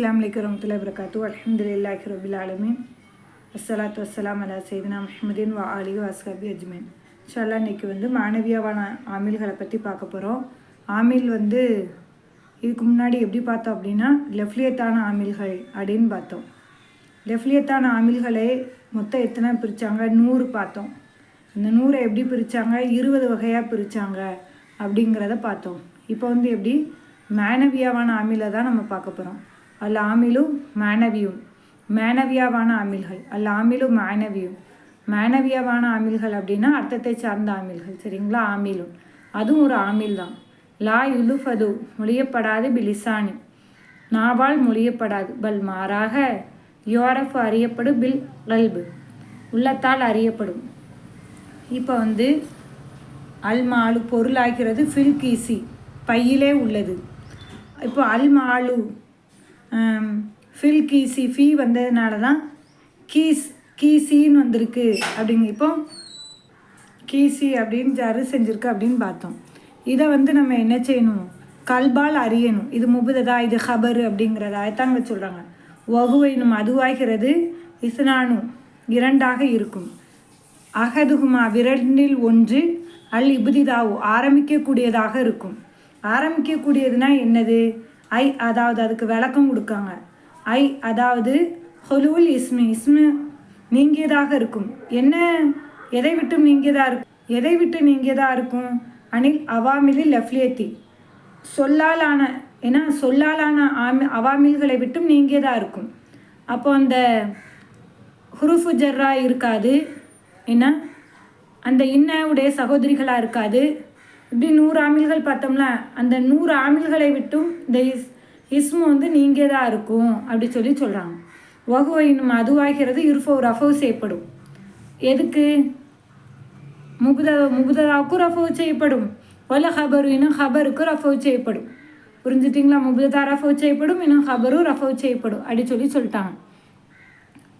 அஸ்லாம் வலைக்கம் வரமத்துல வரகாத்து அலமதுல்லாஹி ரபில் ஆலமீன் அஸ்ஸலாத்து வசலாம் அலா சைதினா முஹம்மதின் வா அலி வாஸ்காபி அஜ்மீன் இன்ஷால்லா இன்றைக்கி வந்து மாணவியாவான ஆமில்களை பற்றி பார்க்க போகிறோம் ஆமில் வந்து இதுக்கு முன்னாடி எப்படி பார்த்தோம் அப்படின்னா லெஃப்லியத்தான ஆமில்கள் அப்படின்னு பார்த்தோம். லெஃப்லியத்தான ஆமில்களை மொத்தம் எத்தனை பிரித்தாங்க நூறு பார்த்தோம். அந்த நூறை எப்படி பிரித்தாங்க இருபது வகையாக பிரித்தாங்க அப்படிங்கிறத பார்த்தோம். இப்போ வந்து எப்படி? மேனவியாவான ஆமிலை தான் நம்ம பார்க்க போகிறோம் அல் ஆமிலும் மேனவியும் மேனவியாவான ஆமில்கள் அல் ஆமிலும் மேனவியும் மேனவியாவான ஆமில்கள் அப்படின்னா அர்த்தத்தை சார்ந்த ஆமில்கள் சரிங்களா? ஆமிலும். அதுவும் ஒரு ஆமில் தான். லா யுலுஃபது மொழியப்படாது பிலிசானி. நாவால் மொழியப்படாது. பல் மாறாக யோரஃப் அறியப்படும் பில் கல்பு. உள்ளத்தால் அறியப்படும். இப்போ வந்து அல்மாலு பொருளாகிறது ஃபில் கீசி. பையிலே உள்ளது. இப்போ அல்மாலு ஃபில் கீசி ஃபீ வந்ததுனால தான் கீஸ் கீசின்னு வந்திருக்கு அப்படிங்க இப்போ கீசி அப்படின்னு ஜரு செஞ்சுருக்கு அப்படின்னு பார்த்தோம். இதை வந்து நம்ம என்ன செய்யணும்? கல்பால் அறியணும். இது முபுததா இது ஹபரு அப்படிங்கிறதா தாங்க சொல்கிறாங்க வகுவைனும் அதுவாகிறது இஸ்னானு இரண்டாக இருக்கும். அகதுகுமா விரண்டில் ஒன்று அல் இபுதிதாவு ஆரம்பிக்கக்கூடியதாக இருக்கும். ஆரம்பிக்கக்கூடியதுனா என்னது? ஐ அதாவது அதுக்கு விளக்கம் கொடுக்காங்க. ஐ அதாவது ஹொலூல் இஸ்மி இஸ்மு நீங்கியதாக இருக்கும். என்ன? எதை விட்டு நீங்கியதாக இருக்கும்? எதை விட்டு நீங்கியதாக இருக்கும்? அனில் அவாமிலி லெஃப்லியத்தி. சொல்லாலான ஏன்னா சொல்லாலான ஆமி அவாமில்களை விட்டும் நீங்கியதாக இருக்கும். அப்போ அந்த ஹுருஃபு ஜர்ரா இருக்காது. என்ன? அந்த இன்னவுடைய சகோதரிகளாக இருக்காது. இப்படி நூறு ஆமில்கள் பார்த்தோம்ல அந்த நூறு ஆமில்களை விட்டும் இந்த இஸ் இஸ்மு வந்து நீங்கே தான் இருக்கும் அப்படி சொல்லி சொல்கிறாங்க வகுவை இன்னும் அதுவாகிறது இருஃபோ ரஃபோ செய்யப்படும். எதுக்கு? முகுத முகுதாவுக்கும் ரஃபோ செய்யப்படும். ஒல ஹபரு இன்னும் ஹபருக்கும் ரஃபோ செய்யப்படும். புரிஞ்சுட்டிங்களா? முகுதா ரஃபோ செய்யப்படும் இன்னும் ஹபரும் ரஃபோ செய்யப்படும் அப்படி சொல்லி சொல்லிட்டாங்க.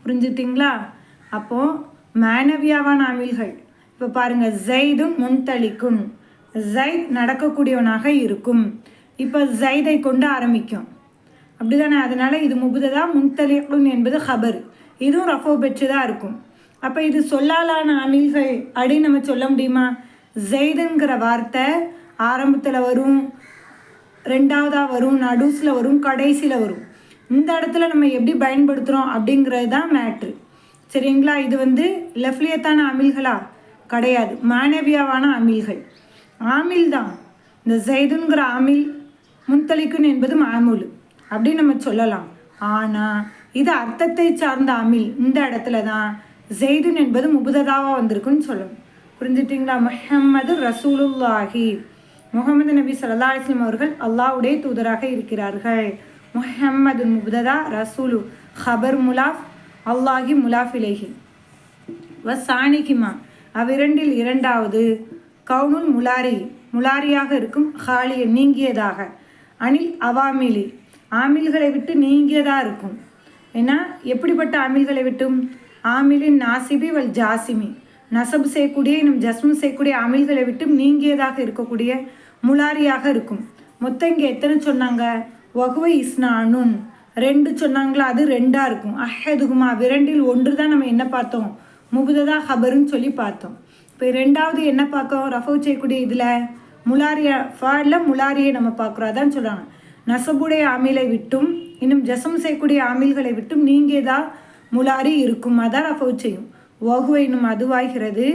புரிஞ்சுட்டிங்களா? அப்போது மேனவியாவான ஆமில்கள். இப்போ பாருங்கள் ஜெய்தும் முன்தளிக்கும். ஜைத் நடக்கக்கூடியவனாக இருக்கும். இப்போ ஜைதை கொண்டு ஆரம்பிக்கும். அப்படிதானே? அதனால் இது முகுததா முன்தளிக்கும் என்பது ஹபர் இதுவும் ரஃபோ பெற்று தான் இருக்கும். அப்போ இது சொல்லாலான அமில்கள் அப்படின்னு நம்ம சொல்ல முடியுமா? ஜெய்துங்கிற வார்த்தை ஆரம்பத்தில் வரும் ரெண்டாவதாக வரும் நடுஸில் வரும் கடைசியில் வரும். இந்த இடத்துல நம்ம எப்படி பயன்படுத்துகிறோம் அப்படிங்கிறது தான் மேட்ரு சரிங்களா? இது வந்து லெஃப்லியத்தான அமில்களா? கிடையாது. மானவியாவான அமில்கள். ஆமில் தான். இந்த ஜெய்துங்கிற ஆமில் முன்தளிக்குன் என்பது மாமூல். அப்படின்னு நம்ம சொல்லலாம். ஆனால் இது அர்த்தத்தை சார்ந்த அமில் இந்த இடத்துல தான் ஜெய்துன் என்பது முபுததாவாக வந்திருக்குன்னு சொல்லணும் புரிஞ்சுட்டிங்களா? முஹம்மது ரசூலுல்லாஹி. முகமது நபி சல்லா அலிஸ்லாம் அவர்கள் அல்லாவுடைய தூதராக இருக்கிறார்கள். முஹம்மது முபுததா ரசூலு ஹபர் முலாஃப் அல்லாஹி முலாஃபிலேஹி வ சாணிகிமா. அவ்விரண்டில் இரண்டாவது கவுனுல் முலாரி முலாரியாக இருக்கும் ஹாலிய நீங்கியதாக. அணில் அவாமிலி ஆமில்களை விட்டு நீங்கியதாக இருக்கும். ஏன்னா எப்படிப்பட்ட ஆமில்களை விட்டும்? ஆமிலின் நாசிபி வல் ஜாசிமி நசபு செய்யக்கூடிய இன்னும் ஜஸ்மு செய்யக்கூடிய அமில்களை விட்டும் நீங்கியதாக இருக்கக்கூடிய முலாரியாக இருக்கும். மொத்தம் இங்கே எத்தனை சொன்னாங்க? வகுவை இஸ்னானுன். ரெண்டு சொன்னாங்களா? அது ரெண்டாக இருக்கும். அஹதுகுமா விரண்டில் ஒன்று தான் நம்ம என்ன பார்த்தோம்? முபுததா ஹபருன்னு சொல்லி பார்த்தோம். இப்போ ரெண்டாவது என்ன பார்க்கோம் ரஃபவ் செய்யக்கூடிய இதில் முலாரியா ஃபாடில் முலாரியை நம்ம பார்க்குறோம். அதான் சொல்கிறாங்க நசபுடைய ஆமிலை விட்டும் இன்னும் ஜசம் செய்யக்கூடிய ஆமில்களை விட்டும் நீங்கேதா முலாரி இருக்கும். அதான் ரஃபவ் செய்யும். வகுவை இன்னும் அதுவாகிறது.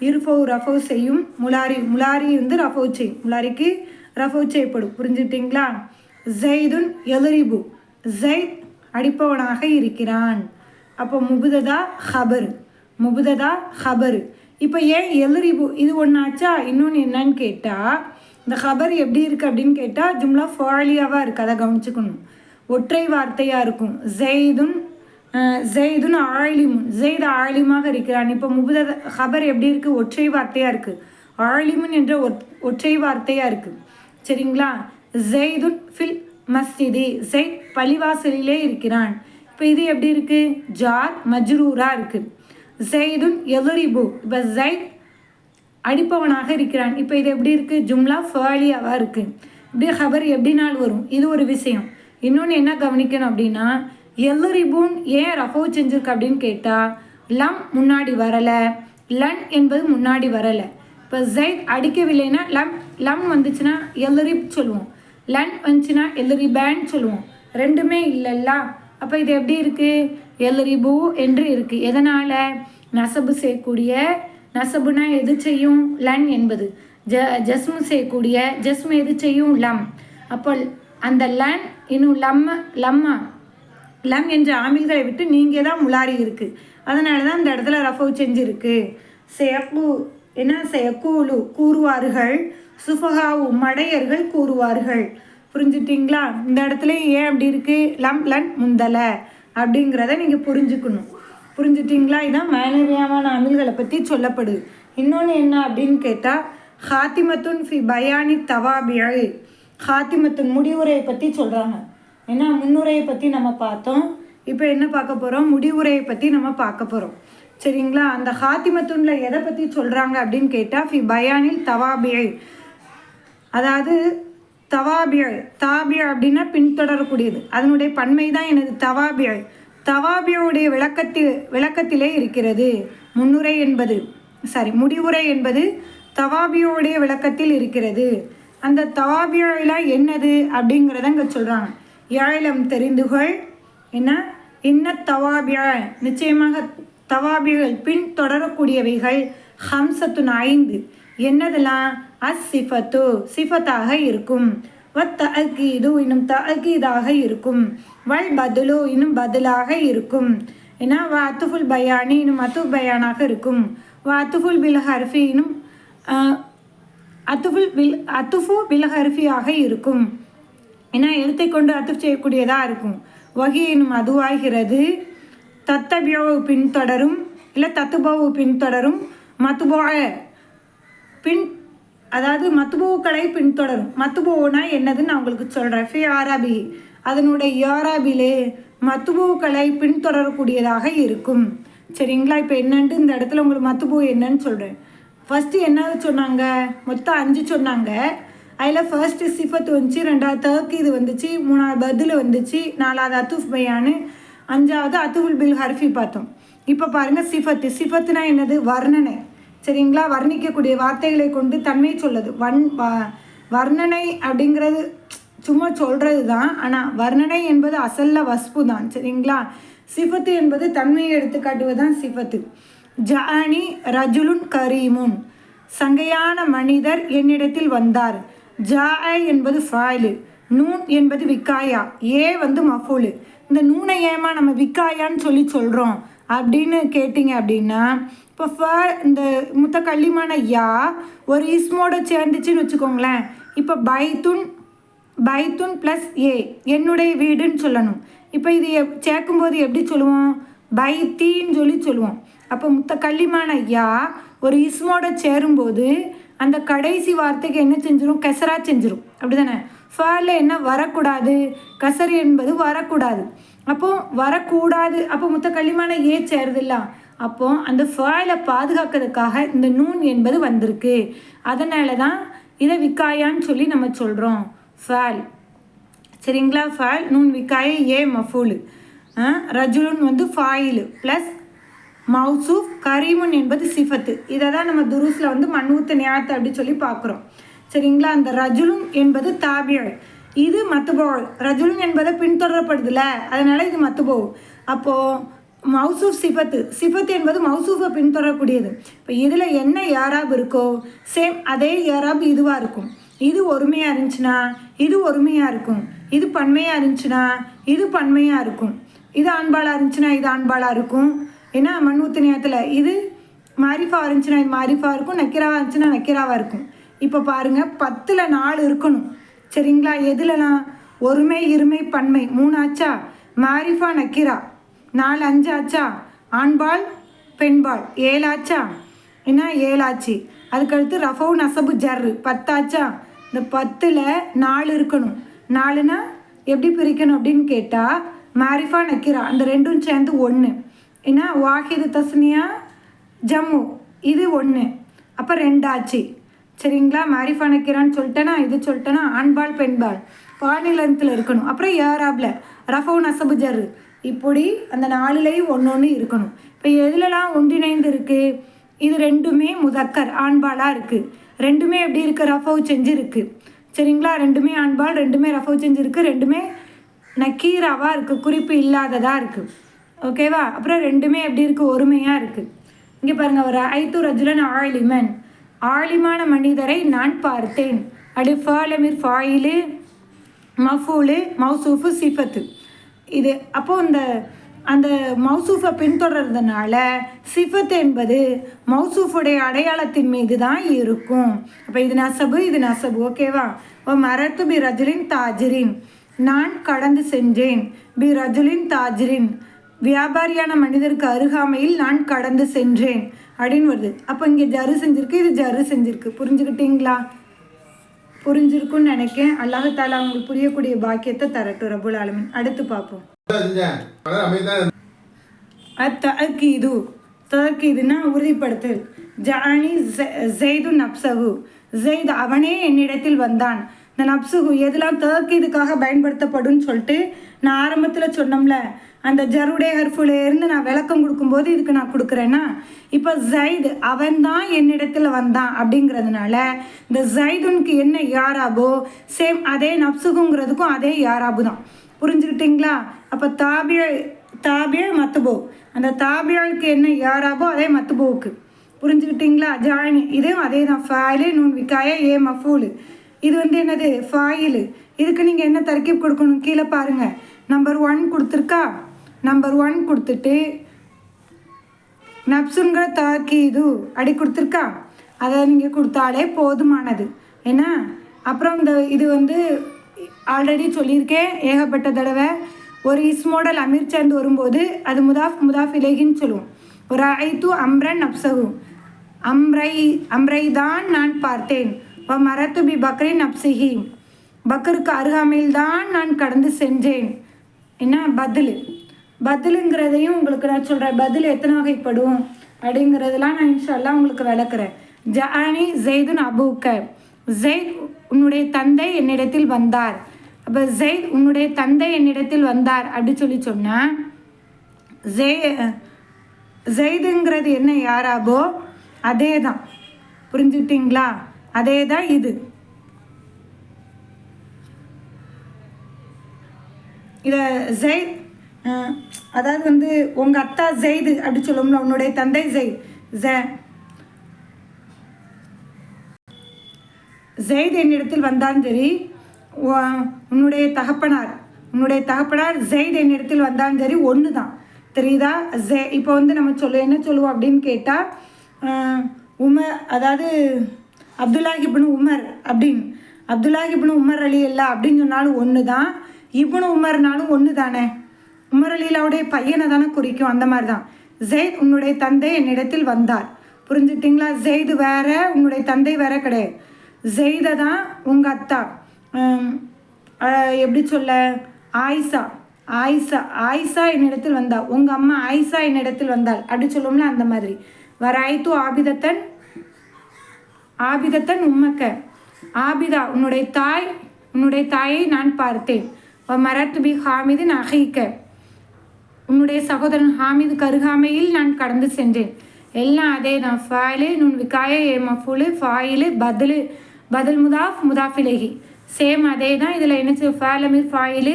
இருஃபவ் ரஃபவ் செய்யும். முலாரி முலாரி வந்து ரஃபவ் செய்யும். முலாரிக்கு ரஃபவ் செய்யப்படும். புரிஞ்சுட்டிங்களா ஜெய்துன் எதிரிபு ஜெய்த் அடிப்பவனாக இருக்கிறான். அப்போ முபுததா ஹபர். முபுததா ஹபர். இப்போ ஏன் எதிரிபு இது ஒன்றாச்சா இன்னொன்று என்னன்னு கேட்டால் இந்த ஹபர் எப்படி இருக்குது அப்படின்னு கேட்டால் ஜும்லா ஃபாலியாவாக இருக்குது அதை கவனிச்சுக்கணும். ஒற்றை வார்த்தையாக இருக்கும். ஜெய்துன் ஜெய்துன் ஆழிமுன் ஜெய்த் ஆழிமாக இருக்கிறான். இப்போ முபுத ஹபர் எப்படி இருக்குது ஒற்றை வார்த்தையாக இருக்குது ஆழிமுன் என்ற ஒற்றை வார்த்தையாக இருக்குது சரிங்களா? ஜெய்துன் ஃபில் மஸ்ஜிதி. ஜெயித் பள்ளிவாசலிலே இருக்கிறான். இப்போ இது எப்படி இருக்குது ஜார் மஜ்ரூராக இருக்குது ஜெய்துன் எலுரிபு. இப்போ ஜெயித் அடிப்பவனாக இருக்கிறான். இப்போ இது எப்படி இருக்குது ஜும்லா ஃபாலியாவாக இருக்குது இப்படி ஹபர் எப்படினால் வரும்? இது ஒரு விஷயம். இன்னொன்று என்ன கவனிக்கணும் அப்படின்னா எல்லரிபூன் ஏன் ரஃபோ செஞ்சிருக்கு அப்படின்னு கேட்டால் லம் முன்னாடி வரலை. லன் என்பது முன்னாடி வரலை. இப்போ ஜைத் அடிக்கவில்லைன்னா லம் லம் வந்துச்சுன்னா எல்லரிப் சொல்லுவோம். லன் வந்துச்சுன்னா எல்லரிபேன் சொல்லுவோம். ரெண்டுமே இல்லைல்ல. அப்போ இது எப்படி இருக்குது எல்லரிபூ என்று இருக்குது எதனால்? நசபு செய்யக்கூடிய நசபுனா எது செய்யும்? லன் என்பது. ஜ ஜஸ்மு செய்யக்கூடிய ஜஸ்மு எது செய்யும்? லம். அப்போ அந்த லன் இன்னும் லம்ம லம்மா. லம் என்ற ஆமில்களை விட்டு நீங்கள் தான் முலாரி இருக்குது அதனால தான் இந்த இடத்துல ரஃபவு செஞ்சிருக்கு. செயப்பு என்ன? செயக்கூலு கூறுவார்கள். சுஃபஹாவு மடையர்கள் கூறுவார்கள். புரிஞ்சுட்டிங்களா? இந்த இடத்துல ஏன் அப்படி இருக்கு? லம் லன் முந்தலை. அப்படிங்கிறத நீங்கள் புரிஞ்சுக்கணும். புரிஞ்சுட்டிங்களா? இதான் மேலரியாமான அமில்களை பற்றி சொல்லப்படுது. இன்னொன்று என்ன அப்படின்னு கேட்டால் ஹாத்திமத்துன் ஃபி பயானி தவாபியல் ஹாத்திமத்துன் முடிவுரையை பற்றி சொல்கிறாங்க ஏன்னா முன்னுரையை பற்றி நம்ம பார்த்தோம். இப்போ என்ன பார்க்க போகிறோம் முடிவுரையை பற்றி நம்ம பார்க்க போகிறோம் சரிங்களா? அந்த ஹாத்திமத்துனில் எதை பற்றி சொல்கிறாங்க அப்படின்னு கேட்டால் ஃபி பயானில் தவாபியல் அதாவது தவாபியல். தாபியல் அப்படின்னா பின்தொடரக்கூடியது. அதனுடைய பன்மை தான் எனது தவாபியல். தவாபியோடைய விளக்கத்தில் விளக்கத்திலே இருக்கிறது. முன்னுரை என்பது சாரி முடிவுரை என்பது தவாபியோடைய விளக்கத்தில் இருக்கிறது. அந்த தவாபியோல என்னது அப்படிங்கிறத இங்கே சொல்கிறாங்க ஏழம் தெரிந்துகள். என்ன? இன்ன தவாபிய நிச்சயமாக தவாபிகள் பின் தொடரக்கூடியவைகள் ஹம்சத்துன் ஐந்து. என்னதெல்லாம்? அஸ் சிஃபத்து சிஃபத்தாக இருக்கும். வத் தகீது இன்னும் தகீதாக இருக்கும். வல் பதுலு இன்னும் பதிலாக இருக்கும். ஏன்னா வ பயானி இன்னும் அத்து பயானாக இருக்கும். வாத்துஃபுல் பில் ஹர்ஃபி இன்னும் அத்துஃபுல் பில் அத்துஃபு பில் ஹர்ஃபியாக இருக்கும். ஏன்னா எழுத்தை கொண்டு அத்துஃப் செய்யக்கூடியதாக இருக்கும். வகி இன்னும் அதுவாகிறது. தத்தபியோவு பின்தொடரும் இல்லை தத்துபோவு பின்தொடரும் மத்துபோக பின் அதாவது மத்துபூக்களை பின்தொடரும். மத்துபூனா என்னதுன்னு நான் உங்களுக்கு சொல்கிறேன் ஃபி ஆராபி. அதனுடைய யாராபிலே மத்துபூக்களை பின்தொடரக்கூடியதாக இருக்கும். சரிங்களா? இப்போ என்னன்ட்டு இந்த இடத்துல உங்களுக்கு மத்துபோ என்னன்னு சொல்கிறேன் ஃபஸ்ட்டு என்ன சொன்னாங்க? மொத்தம் அஞ்சு சொன்னாங்க. அதில் ஃபர்ஸ்ட்டு சிஃபத் வந்துச்சு ரெண்டாவது தர்க்கு இது வந்துச்சு மூணாவது பதில் வந்துச்சு நாலாவது அத்துஃப் பையானு அஞ்சாவது அத்துஃபுல் பில் ஹர்ஃபி பார்த்தோம். இப்போ பாருங்கள் சிஃபத்து. சிஃபத்துனா என்னது? வர்ணனை. சரிங்களா? வர்ணிக்கக்கூடிய வார்த்தைகளை கொண்டு தன்மை சொல்லுது. வன் வ வர்ணனை அப்படிங்கிறது சும்மா சொல்கிறது தான் ஆனால் வர்ணனை என்பது அசல்ல வஸ்பு தான் சரிங்களா? சிஃபத்து என்பது தன்மையை எடுத்துக்காட்டுவது தான் சிஃபத்து ஜானி ரஜுலுன் கரீமுன். சங்கையான மனிதர் என்னிடத்தில் வந்தார். ஜா என்பது ஃபாயிலு. நூன் என்பது விக்காயா. ஏ வந்து மஃபூலு. இந்த நூனை ஏமா நம்ம விக்காயான்னு சொல்லி சொல்கிறோம் அப்படின்னு கேட்டிங்க அப்படின்னா இப்போ ஃப இந்த முத்த கள்ளிமான யா ஒரு இஸ்மோட சேர்ந்துச்சுன்னு வச்சுக்கோங்களேன். இப்போ பைத்துன் பைத்துன் ப்ளஸ் ஏ என்னுடைய வீடுன்னு சொல்லணும். இப்போ இது எப் சேர்க்கும்போது எப்படி சொல்லுவோம்? பைத்தின்னு சொல்லி சொல்லுவோம். அப்போ முத்த கள்ளிமான யா ஒரு இஸ்மோட சேரும்போது அந்த கடைசி வார்த்தைக்கு என்ன செஞ்சிடும் கெசரா செஞ்சிடும் அப்படி தானே ஃபேலில் என்ன? வரக்கூடாது. கசர் என்பது வரக்கூடாது. அப்போ வரக்கூடாது. அப்போ முத்த களிமான ஏ சேருதில்ல அப்போ அந்த ஃபாயிலை பாதுகாக்கிறதுக்காக இந்த நூன் என்பது வந்திருக்கு. அதனால தான் இதை விக்காயான்னு சொல்லி நம்ம சொல்கிறோம் ஃபால். சரிங்களா? ஃபால் நூன் விக்காய ஏ மஃபூலு. ரஜுலுன் வந்து ஃபாயிலு. ப்ளஸ் மவுசூஃப் கரீமுன் என்பது சிஃபத்து. இதை தான் நம்ம துருஸில் வந்து மண்ணூத்து நியாத்து அப்படி சொல்லி பார்க்குறோம் சரிங்களா? அந்த ரஜுலுன் என்பது தாபியல் இது மத்துபோல். ரஜுலுன் என்பதை பின்தொடரப்படுதுல. அதனால் இது மத்துபோல். அப்போது மௌசூஃப் சிஃபத்து சிஃபத் என்பது மௌசூஃபை பின்தொடரக்கூடியது. இப்போ இதில் என்ன யாராப் இருக்கோ சேம் அதே யாராப் இதுவாக இருக்கும். இது ஒருமையாக இருந்துச்சுன்னா இது ஒருமையாக இருக்கும். இது பன்மையாக இருந்துச்சுன்னா இது பன்மையாக இருக்கும். இது ஆண்பாளாக இருந்துச்சுன்னா இது ஆண்பாளாக இருக்கும். ஏன்னா மண்ணூத்து நேரத்தில் இது மாரிஃபாக இருந்துச்சுன்னா இது மாரிஃபா இருக்கும். நக்கிராவாக இருந்துச்சுன்னா நக்கிராவாக இருக்கும். இப்போ பாருங்கள் பத்தில் நாலு இருக்கணும். சரிங்களா? எதுலலாம்? ஒருமை இருமை பன்மை. மூணாச்சா? மாரிஃபா நக்கிரா. நாலு அஞ்சு ஆச்சா ஆண்பால் பெண்பால் ஏழாச்சா? என்ன ஏழாச்சு? அதுக்கடுத்து ரஃபவு நசபு ஜர்ரு பத்தாச்சா? இந்த பத்தில் நாலு இருக்கணும். நாலுனா எப்படி பிரிக்கணும் அப்படின்னு கேட்டால் மாரிஃபா நக்கிரா அந்த ரெண்டும் சேர்ந்து ஒன்று ஏன்னா வாஹிது தஸ்னியா ஜம்மு இது ஒன்று அப்போ ரெண்டாச்சு. சரிங்களா? மாரிஃபா நக்கிரான்னு சொல்லிட்டேனா இது சொல்லிட்டேனா ஆண்பால் பெண்பால். பாநிலத்தில் இருக்கணும். அப்புறம் ஏராப்ல ரஃபவு நசபு ஜர்ரு. இப்படி அந்த நாலுலேயும் ஒன்று ஒன்று இருக்கணும். இப்போ எதுலலாம் ஒன்றிணைந்து இருக்குது இது ரெண்டுமே முதக்கர் ஆண்பாலாக இருக்குது ரெண்டுமே எப்படி இருக்குது ரஃபோ செஞ்சுருக்கு சரிங்களா? ரெண்டுமே ஆண்பால் ரெண்டுமே ரஃபோ செஞ்சுருக்கு ரெண்டுமே நக்கீராவாக இருக்குது குறிப்பு இல்லாததாக இருக்குது ஓகேவா அப்புறம் ரெண்டுமே எப்படி இருக்குது ஒருமையாக இருக்குது இங்கே பாருங்கள் ஒரு ஐத்து ரஜுலன் ஆழிமன் ஆழிமான மனிதரை நான் பார்த்தேன். அப்படி ஃபாலமிர் ஃபாயிலு மஃபூலு மௌசூஃபு சிஃபத்து. இது அப்போது இந்த அந்த மௌசூஃபை பின்தொடர்றதுனால சிஃபத் என்பது மௌசூஃபுடைய அடையாளத்தின் மீது தான் இருக்கும். அப்போ இது நசபு இது நசபு ஓகேவா ஓ மரத்து பி ரஜுலின் தாஜிரின். நான் கடந்து சென்றேன். பி ரஜுலின் தாஜிரின். வியாபாரியான மனிதருக்கு அருகாமையில் நான் கடந்து சென்றேன். அப்படின்னு வருது. அப்போ இங்கே ஜரு செஞ்சிருக்கு இது ஜரு செஞ்சிருக்கு. புரிஞ்சுக்கிட்டீங்களா புரிஞ்சிருக்கும்னு நினைக்கேன். அல்லாஹ் தாலா அவங்களுக்கு புரியக்கூடிய பாக்கியத்தை தரட்டும் ரபுல் ஆலமின். அடுத்து பார்ப்போம். அத்தகீது தஅக்கீதுன்னா உறுதிப்படுத்தல். ஜானி ஜெய்து நப்சகு ஜெய்த் அவனே என்னிடத்தில் வந்தான். இந்த நப்சுகு எதெல்லாம் தகீதுக்காக பயன்படுத்தப்படும்னு சொல்லிட்டு நான் ஆரம்பத்தில் சொன்னோம்ல அந்த ஜருடைய ஹர்ஃபுலேருந்து நான் விளக்கம் கொடுக்கும்போது இதுக்கு நான் கொடுக்குறேன்னா இப்போ ஜைது அவன் தான் என்னிடத்தில் வந்தான் அப்படிங்கிறதுனால இந்த ஜைதுனுக்கு என்ன யாராபோ சேம் அதே நப்சுகுங்கிறதுக்கும் அதே யாராபு தான். புரிஞ்சுக்கிட்டீங்களா? அப்போ தாபியல் தாபியல் மத்துபோ. அந்த தாபியலுக்கு என்ன யாராபோ அதே மத்துபோவுக்கு. புரிஞ்சுக்கிட்டீங்களா? ஜாயினி இதுவும் அதே தான். ஃபாயிலு நூன் விக்காய ஏ மஃபூலு. இது வந்து என்னது? ஃபாயிலு இதுக்கு நீங்கள் என்ன தர்க்கீப் கொடுக்கணும்? கீழே பாருங்கள் நம்பர் ஒன் கொடுத்துருக்கா? நம்பர் ஒன் கொடுத்துட்டு நப்சுங்கிற தாக்கி இது அடி கொடுத்துருக்கா? அதை நீங்கள் கொடுத்தாலே போதுமானது. ஏன்னா அப்புறம் இந்த இது வந்து ஆல்ரெடி சொல்லியிருக்கேன். ஏகப்பட்ட தடவை ஒரு இஸ்மோடல் அமீர் சேர்ந்து வரும்போது அது முதாஃப் முதாஃப் இலேகின்னு சொல்லுவோம். ஒரு ஐத்து அம்ரன் நப்சகு. அம்ரை அம்ரை தான் நான் பார்த்தேன். வ மரத்து பி பக்ரின் நப்சிஹி பக்கருக்கு அருகாமையில் தான் நான் கடந்து சென்றேன். என்ன? பதில். பதிலுங்கிறதையும் உங்களுக்கு நான் சொல்கிறேன் பதில் எத்தனை வகைப்படும்? அப்படிங்கிறதெல்லாம் நான் இன்ஷால்லாம் உங்களுக்கு விளக்குறேன். ஜானி ஜெய்துன் அபூக்க ஜெயித் உன்னுடைய தந்தை என்னிடத்தில் வந்தார். அப்போ ஜெயித் உன்னுடைய தந்தை என்னிடத்தில் வந்தார் அப்படி சொல்லி சொன்னால் ஜெய் ஜெய்துங்கிறது என்ன யாராபோ அதே தான் புரிஞ்சுக்கிட்டீங்களா? அதே தான் இது. இதை ஜெயித் அதாவது வந்து உங்கள் அத்தா ஜெய்து அப்படி சொல்லும்ல உன்னுடைய தந்தை ஜெயித் ஜெ ஜெயித் என்னிடத்தில் வந்தாலும் சரி உன்னுடைய தகப்பனார் உன்னுடைய தகப்பனார் ஜெயித் என்னிடத்தில் வந்தாலும் சரி ஒன்று தான் தெரியுதா? ஜெ இப்போ வந்து நம்ம சொல்ல என்ன சொல்லுவோம் அப்படின்னு கேட்டால் உமர் அதாவது அப்துல்லா இப்னு உமர் அப்படின்னு அப்துல்லா இப்னு உமர் அலி அல்லா அப்படின்னு சொன்னாலும் ஒன்று தான் இப்னு உமர்னாலும் ஒன்று தானே உமரலீலாவுடைய பையனை தானே குறிக்கும்? அந்த மாதிரி தான் ஜெயித் உன்னுடைய தந்தை என்னிடத்தில் வந்தார். புரிஞ்சுக்கிட்டீங்களா? ஜெயிது வேற உன்னுடைய தந்தை வேற கிடையாது. ஜெயிதை தான் உங்கள் அத்தா. எப்படி சொல்ல? ஆயிஷா. ஆயிஷா ஆயிஷா என்னிடத்தில் வந்தாள் உங்கள் அம்மா ஆயிஷா என்னிடத்தில் வந்தாள். அப்படி சொல்லுவோம்ல அந்த மாதிரி. வராய்த்து ஆபிதத்தன் ஆபிதத்தன் உம்மக்க. ஆபிதா உன்னுடைய தாய் உன்னுடைய தாயை நான் பார்த்தேன். மரத் பி ஹாமிதின் அகைக்க உன்னுடைய சகோதரன் ஹாமிது கருகாமையில் நான் கடந்து சென்றேன். எல்லாம் அதே தான் ஃபாயிலு நுண் விக்காய ஏ மஃபூலு ஃபாயிலு பதிலு பதில் முதாஃப் முதாஃபிலேகி. சேம் அதே தான் இதில் என்ன செய்யும்? ஃபாலமிர் ஃபாயிலு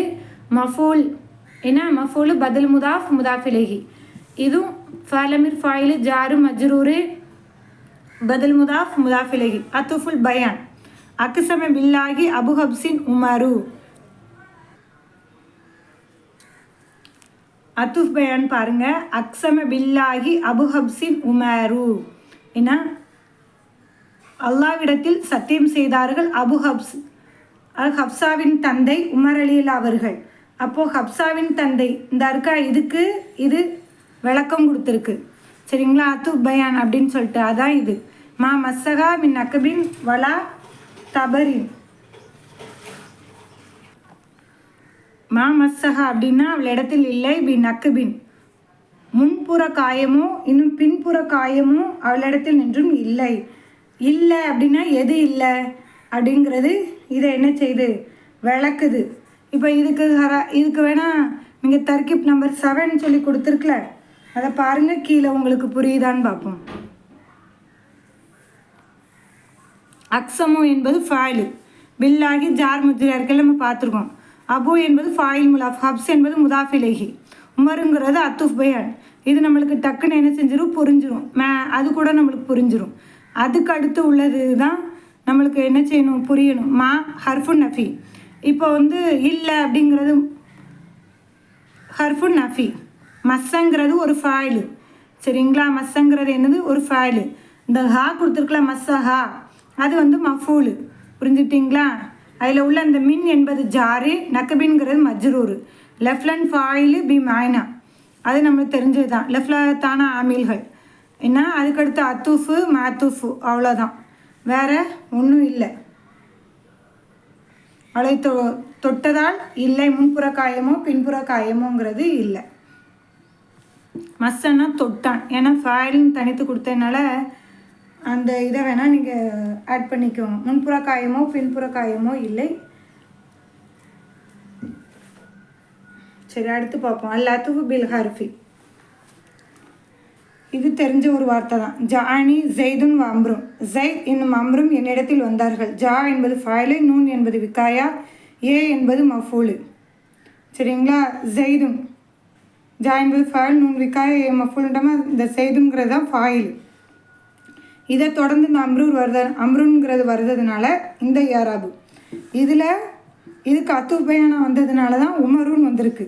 மஃபூல் என்ன? மஃபூலு பதில் முதாஃப் முதாஃபிலேஹி இதுவும் ஃபாலமிர் ஃபாயிலு ஜாரு மஜ்ரூரு பதில் முதாஃப் முதாஃபிலேஹி அத்துஃபுல் பயான். அக்சம பில்லாகி அபு ஹப்சின் உமரு. அத்துஃப் பயான் பாருங்க. அக்ஸம பில்லாகி அபு ஹப்சின் உமரு. என்ன? அல்லாவிடத்தில் சத்தியம் செய்தார்கள் அபு ஹப்ஸ் ஹப்சாவின் தந்தை உமர் அலில் அவர்கள். அப்போது ஹப்சாவின் தந்தை இந்த இருக்கா இதுக்கு? இது விளக்கம் கொடுத்துருக்கு. சரிங்களா? அத்துஃப் பயான் அப்படின்னு சொல்லிட்டு. அதான் இது. மா மஸ்ஸகா மின் அக்கபின் வலா தபரின். மா மஸ்ஸகா அப்படின்னா அவள் இடத்தில் இல்லை. பின். நக்குபின் முன்புற காயமோ இன்னும் பின்புற காயமோ அவளிடத்தில் நின்றும் இல்லை. இல்லை அப்படின்னா எது இல்லை? அப்படிங்கிறது இதை என்ன செய்து? விளக்குது. இப்போ இதுக்கு ஹர இதுக்கு வேணால் நீங்கள் தர்கிப் நம்பர் செவன் சொல்லி கொடுத்துருக்கல. அதை பாருங்கள் கீழே உங்களுக்கு புரியுதான்னு பார்ப்போம். அக்ஸமோ என்பது ஃபாயிலு பில்லாகி ஜார் முஜ்ரா இருக்கல நம்ம பார்த்துருக்கோம். அபு என்பது ஃபாயில் முலாஃப் ஹப்ஸ் என்பது முதாஃபிலேஹி உமருங்கிறது அத்துஃப் பையன். இது நம்மளுக்கு டக்குன்னு என்ன செஞ்சிடும் புரிஞ்சிடும் மே அது கூட நம்மளுக்கு புரிஞ்சிடும் அதுக்கு அடுத்து உள்ளது தான் நம்மளுக்கு என்ன செய்யணும்? புரியணும். மா ஹர்ஃபு நஃபி. இப்போ வந்து இல்லை அப்படிங்கிறது ஹர்ஃபு நஃபி. மஸ்ஸங்கிறது ஒரு ஃபாயிலு. சரிங்களா? மஸ்ஸங்கிறது என்னது? ஒரு ஃபாயிலு. இந்த ஹா கொடுத்துருக்கலாம் மஸ்ஸ ஹா அது வந்து மஃபூலு. புரிஞ்சுட்டிங்களா அதில் உள்ள அந்த மின் என்பது ஜாரு நக்கபின்ங்கிறது மஜ்ரூர். லெஃப்லன் ஃபாயிலு பி மாய்னா. அது நம்மளுக்கு தெரிஞ்சது தான் லெஃப்லத்தான தான ஆமில்கள் என்ன அதுக்கடுத்து அத்தூஃபு மாத்தூஃபு. அவ்வளோதான் வேற ஒன்றும் இல்லை. அவளை தொ தொட்டதால் இல்லை முன்புற காயமோ பின்புற காயமோங்கிறது இல்லை. மஸ்ஸன்னா தொட்டான். ஏன்னா ஃபாயில்னு தனித்து கொடுத்ததுனால அந்த இதை வேணால் நீங்கள் ஆட் பண்ணிக்கோங்க. முன்புற காயமோ பின்புற காயமோ இல்லை. சரி அடுத்து பார்ப்போம். அல்லாத்து பில் ஹர்ஃபி. இது தெரிஞ்ச ஒரு வார்த்தை தான். ஜானி ஜெய்துன் அம்ரும் ஜெய்த் என்னும் அம்ரும் என்னிடத்தில் வந்தார்கள். ஜா என்பது ஃபைலு நூன் என்பது விக்காயா ஏ என்பது மஃபூலு. சரிங்களா? ஜெய்துன் ஜா என்பது ஃபைல் நூன் விக்காயா ஏ மஃபூலுன்றமா இந்த செய்துங்கிறது தான் ஃபாயில் இதை தொடர்ந்து இந்த அம்ரூர் வருத அம்ருங்கிறது வருதுனால இந்த யாராபு இதில் இதுக்கு அத்துப்பயணம் வந்ததுனால தான் உமருன்னு வந்திருக்கு.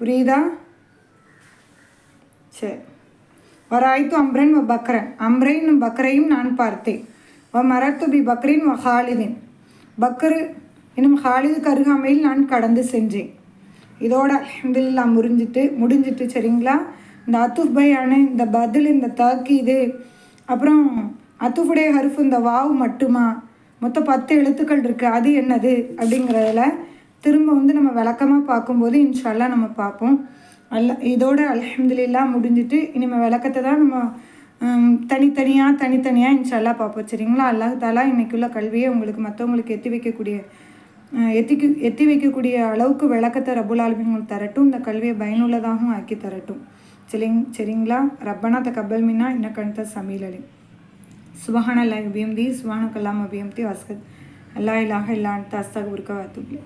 புரியுதா? சரி வராய்த்து அம்ரன் வ பக்ரன். அம்ரைன் பக்ரையும் நான் பார்த்தேன். வ மரத்து பி பக்ரின் வ ஹாலிதின். பக்ரு என்னும் ஹாலிதுக்கு அருகாமையில் நான் கடந்து சென்றேன். இதோட அல்ஹம்துலில்லா முறிஞ்சிட்டு முடிஞ்சிட்டு சரிங்களா? இந்த அத்துஃப்பையான இந்த பதில் இந்த தாக்கி இது அப்புறம் அத்துஃபுடே ஹருஃப் இந்த வாவு மட்டுமா? மொத்தம் பத்து எழுத்துக்கள் இருக்குது அது என்னது? அப்படிங்கிறதுல திரும்ப வந்து நம்ம விளக்கமாக பார்க்கும்போது இன்ஷால்லா நம்ம பார்ப்போம். அல்ல இதோட அல்ஹம்துலில்லா முடிஞ்சிட்டு இனிமேல் விளக்கத்தை தான் நம்ம தனித்தனியாக தனித்தனியாக இன்ஷால்லா பார்ப்போம். சரிங்களா? அல்லாஹ் தாலா இன்றைக்குள்ள கல்வியை உங்களுக்கு மற்றவங்களுக்கு எத்தி வைக்கக்கூடிய எத்திக்கு எத்தி வைக்கக்கூடிய அளவுக்கு விளக்கத்தை ரபுல் ஆலமீன் உங்களுக்கு தரட்டும். இந்த கல்வியை பயனுள்ளதாகவும் ஆக்கி தரட்டும். சரிங் சரிங்களா? ரப்பனா த கபல் மின்னா இன்ன கண்த சமீலலி. சுபஹான அல்லாஹ் அபியம்தி சுபான கலாம் அபியம்தி வஸ்கத். அல்லா இல்லாக இல்லா தஸ்தாக அஸ்தகுருக்க வாத்துப்லே